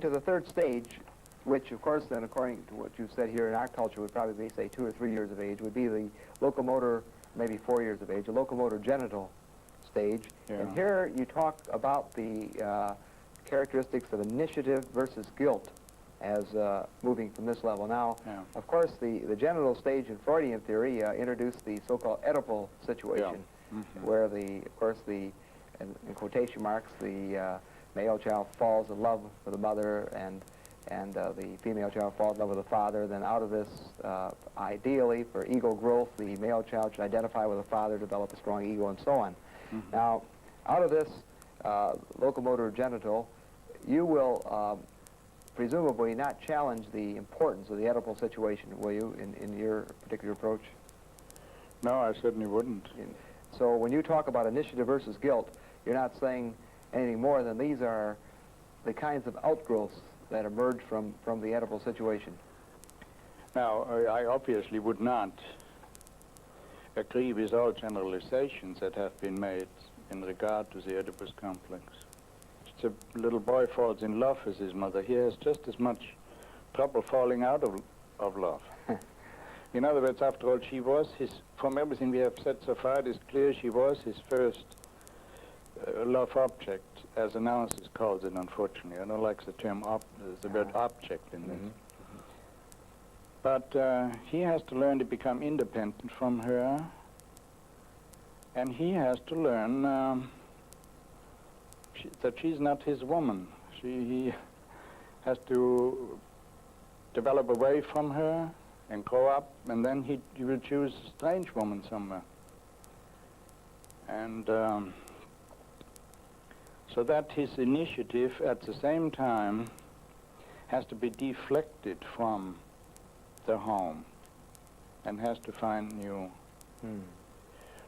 To the third stage, which of course then according to what you've said here in our culture would probably be say two or three years of age, would be the locomotor, maybe four years of age, a locomotor genital stage. And here you talk about the uh, characteristics of initiative versus guilt as uh, moving from this level. Now, Yeah. of course, the, the genital stage in Freudian theory uh, introduced the so-called Oedipal situation, Mhm. where the, of course, the, in, in quotation marks, the uh, male child falls in love with the mother and and uh, the female child falls in love with the father. Then out of this, uh, ideally, for ego growth, the male child should identify with the father, develop a strong ego, and so on. Mhm. Now, out of this uh, locomotor genital, you will um, presumably not challenge the importance of the Oedipal situation, will you, in, in your particular approach? No, I certainly wouldn't. So when you talk about initiative versus guilt, you're not saying anything more than these are the kinds of outgrowths that emerge from, from the Oedipal situation. Now, I obviously would not agree with all generalizations that have been made in regard to the Oedipus complex. The little boy falls in love with his mother, he has just as much trouble falling out of, of love. in other words, after all, she was his, from everything we have said so far, it is clear she was his first love object, as analysis calls it, unfortunately. I don't like the term, op- the word object in this. But uh, he has to learn to become independent from her, and he has to learn um, she, that she's not his woman. She, he has to develop away from her and grow up, and then he, he will choose a strange woman somewhere. And um, so that his initiative at the same time has to be deflected from the home and has to find new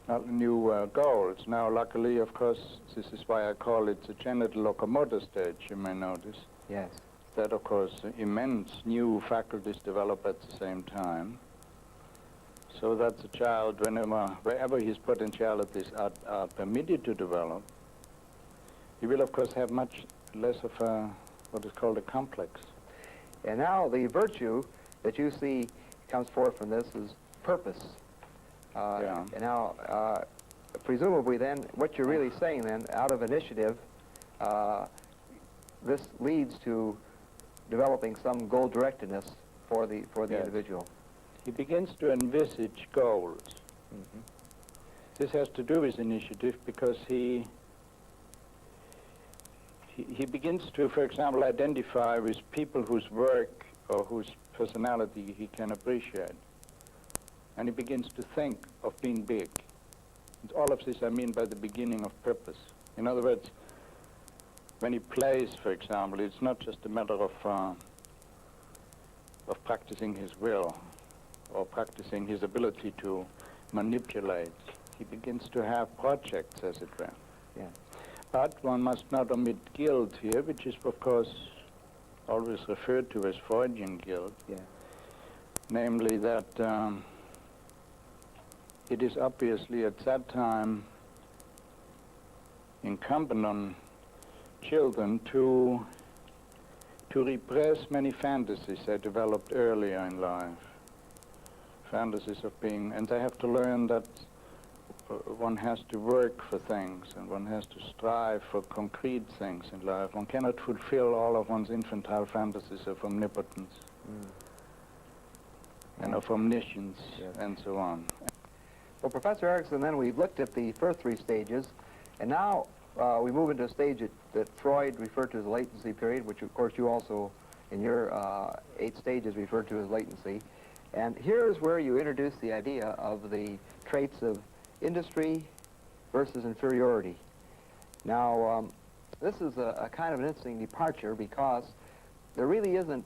not new uh, goals. Now, luckily, of course, this is why I call it the genital locomotor stage, you may notice. Yes. That, of course, immense new faculties develop at the same time. So that the child, whenever, wherever his potentialities are, are permitted to develop, he will, of course, have much less of a, what is called a complex. And now the virtue that you see comes forth from this is purpose. Uh, Yeah. And now, uh, presumably then, what you're really saying then, out of initiative, uh, this leads to developing some goal-directedness for the, for the Yes. individual. He begins to envisage goals. This has to do with initiative because he, he begins to, for example, identify with people whose work or whose personality he can appreciate, and he begins to think of being big. And all of this I mean by the beginning of purpose. In other words, when he plays, for example, it's not just a matter of uh, of practicing his will or practicing his ability to manipulate. He begins to have projects, as it were. Yeah. But one must not omit guilt here, which is, of course, always referred to as Freudian guilt, Yeah. namely that um, it is obviously at that time incumbent on children to to repress many fantasies they developed earlier in life. Fantasies of being, and they have to learn that one has to work for things and one has to strive for concrete things in life. One cannot fulfill all of one's infantile fantasies of omnipotence and of omniscience Yes. and so on. Well, Professor Erickson, then we've looked at the first three stages, and now uh, we move into a stage that, that Freud referred to as the latency period, which of course you also, in your uh, eight stages, referred to as latency. And here's where you introduce the idea of the traits of industry versus inferiority. Now, um, this is a, a kind of an interesting departure because there really isn't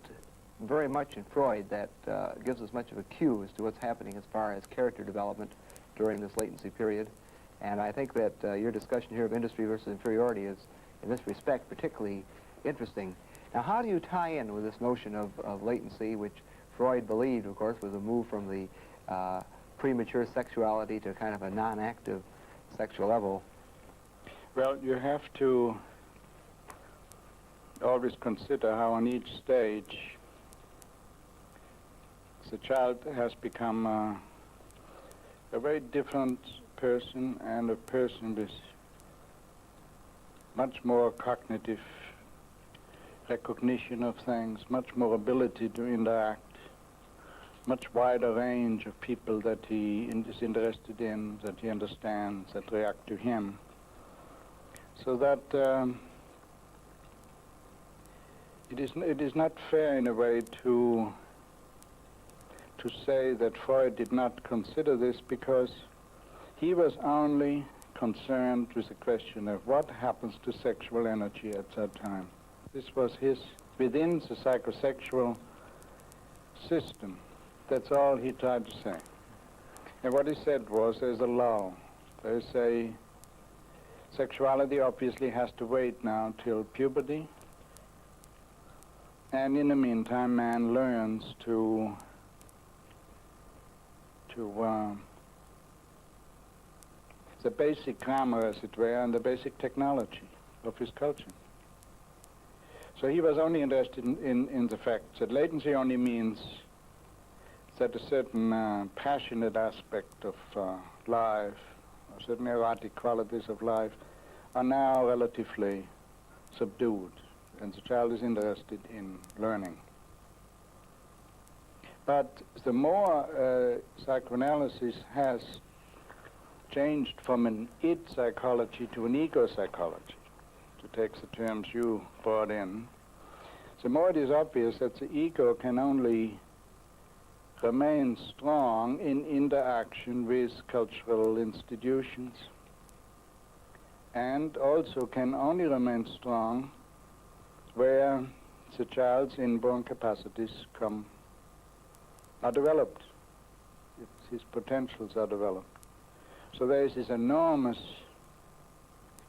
very much in Freud that uh, gives us much of a cue as to what's happening as far as character development during this latency period. And I think that uh, your discussion here of industry versus inferiority is, in this respect, particularly interesting. Now, how do you tie in with this notion of, of latency, which Freud believed, of course, was a move from the uh, premature sexuality to kind of a non-active sexual level? Well, you have to always consider how on each stage the child has become uh, a very different person and a person with much more cognitive recognition of things, much more ability to interact, much wider range of people that he is interested in, that he understands, that react to him. So that um, it, is, it is not fair in a way to to say that Freud did not consider this because he was only concerned with the question of what happens to sexual energy at that time. This was his within the psychosexual system. That's all he tried to say. And what he said was there's a lull. There's a sexuality obviously has to wait now till puberty. And in the meantime, man learns to to um, the basic grammar, as it were, and the basic technology of his culture. So he was only interested in, in, in the fact that latency only means that a certain uh, passionate aspect of uh, life, certain erotic qualities of life, are now relatively subdued, and the child is interested in learning. But the more uh, psychoanalysis has changed from an id psychology to an ego psychology, to take the terms you brought in, the more it is obvious that the ego can only remain strong in interaction with cultural institutions and also can only remain strong where the child's inborn capacities come are developed. His potentials are developed. So there is this enormous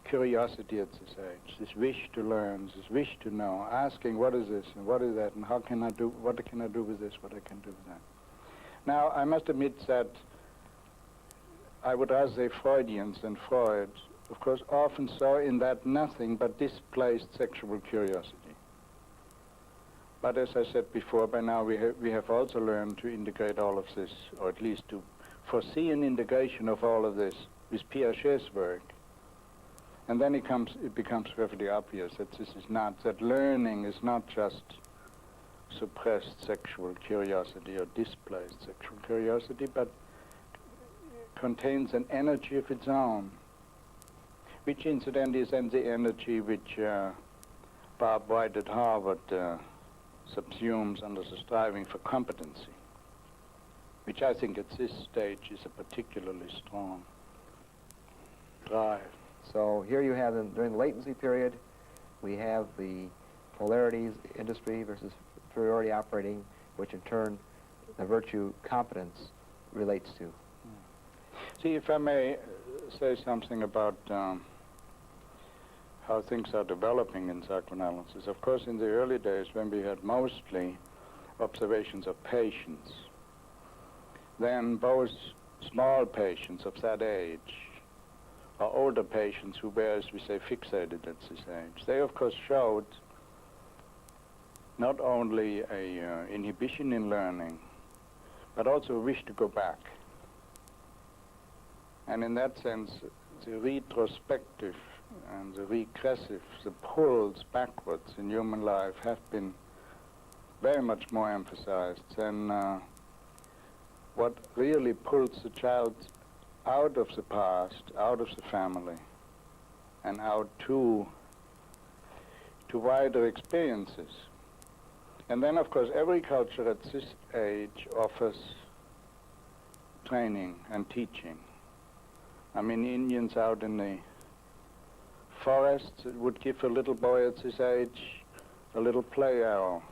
curiosity at this age, this wish to learn, this wish to know, asking what is this and what is that and how can I do, what can I do with this, what I can do with that. Now, I must admit that I would rather say Freudians than Freud, of course, often saw in that nothing but displaced sexual curiosity. But as I said before, by now we, ha- we have also learned to integrate all of this, or at least to foresee an integration of all of this with Piaget's work. And then it, comes, it becomes perfectly obvious that this is not, that learning is not just suppressed sexual curiosity or displaced sexual curiosity, but contains an energy of its own, which incidentally is the energy which uh, Bob White at Harvard uh, subsumes under the striving for competency, which I think at this stage is a particularly strong drive. So here you have, in, during the latency period, we have the polarities, industry versus superiority operating, which in turn the virtue competence relates to. See, if I may uh, say something about um, how things are developing in psychoanalysis. Of course, in the early days, when we had mostly observations of patients, then both small patients of that age or older patients who were, as we say, fixated at this age, they of course showed not only a uh, inhibition in learning, but also a wish to go back. And in that sense, the retrospective and the regressive, the pulls backwards in human life have been very much more emphasized than uh, what really pulls the child out of the past, out of the family, and out to, to wider experiences. And then, of course, every culture at this age offers training and teaching. I mean, Indians out in the forests would give a little boy at this age a little play arrow